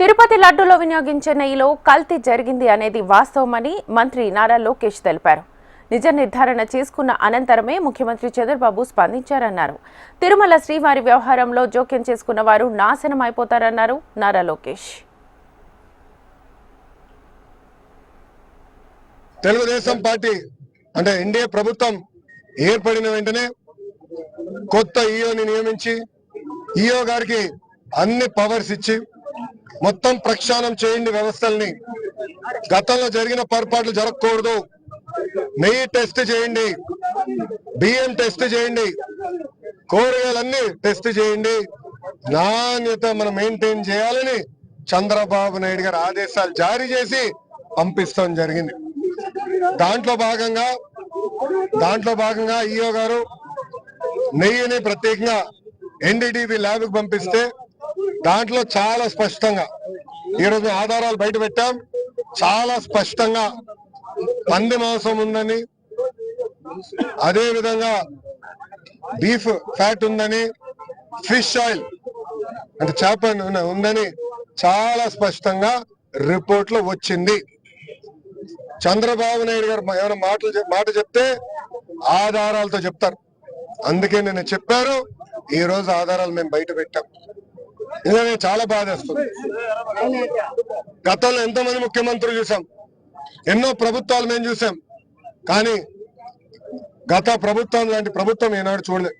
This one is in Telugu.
తిరుపతి లడ్డూలో వినియోగించే నెయ్యిలో కల్తీ జరిగింది అనేది వాస్తవమని మంత్రి నారా లోకేష్ తెలిపారు. నిజ నిర్ధారణ చేసుకున్న అనంతరమే ముఖ్యమంత్రి చంద్రబాబు స్పందించారన్నారు. తిరుమల శ్రీవారి వ్యవహారంలో జోక్యం చేసుకున్న వారు నాశనం అయిపోతారన్నారు నారా లోకేష్. తెలుగుదేశం పార్టీ అంటే ఎన్డీఏ ప్రభుత్వం ఏర్పడిన వెంటనే కొత్త ఈఓని నియమించి ఈఓ గారికి అన్ని పవర్స్ ఇచ్చి మొత్తం ప్రక్షాళన చేయండి వ్యవస్థల్ని. గతంలో జరిగిన పొరపాట్లు జరగకూడదు. నెయ్యి టెస్ట్ చేయండి. బియ్యం టెస్ట్ చేయండి. కూరగాయలన్నీ టెస్ట్ చేయండి. నాణ్యత మనం మెయింటైన్ చేయాలని చంద్రబాబు నాయుడు గారు ఆదేశాలు జారీ చేసి పంపిస్తాం జరిగింది. దాంట్లో భాగంగా దాంట్లో భాగంగా ఈఓ గారు నెయ్యిని ప్రత్యేకంగా ఎన్డీటీవీ ల్యాబ్కి పంపిస్తే దాంట్లో చాలా స్పష్టంగా ఈరోజు ఆధారాలు బయట పెట్టాం. చాలా స్పష్టంగా పంది మాంసం ఉందని అదే విధంగా బీఫ్ ఫ్యాట్ ఉందని ఫిష్ ఆయిల్ అంటే చేప ఉందని చాలా స్పష్టంగా రిపోర్ట్లో వచ్చింది. చంద్రబాబు నాయుడు గారు ఏమైనా మాటలు మాట చెప్తే ఆధారాలతో చెప్తారు. అందుకే నేను చెప్పారు ఈ రోజు ఆధారాలు మేము బయట పెట్టాం. ఇదే చాలా బాధేస్తుంది గతంలో ఎంతో మంది ముఖ్యమంత్రులు చూసాం. ఎన్నో ప్రభుత్వాలు మేము చూసాం. కానీ గత ప్రభుత్వం లాంటి ప్రభుత్వం ఏనాడు చూడలేదు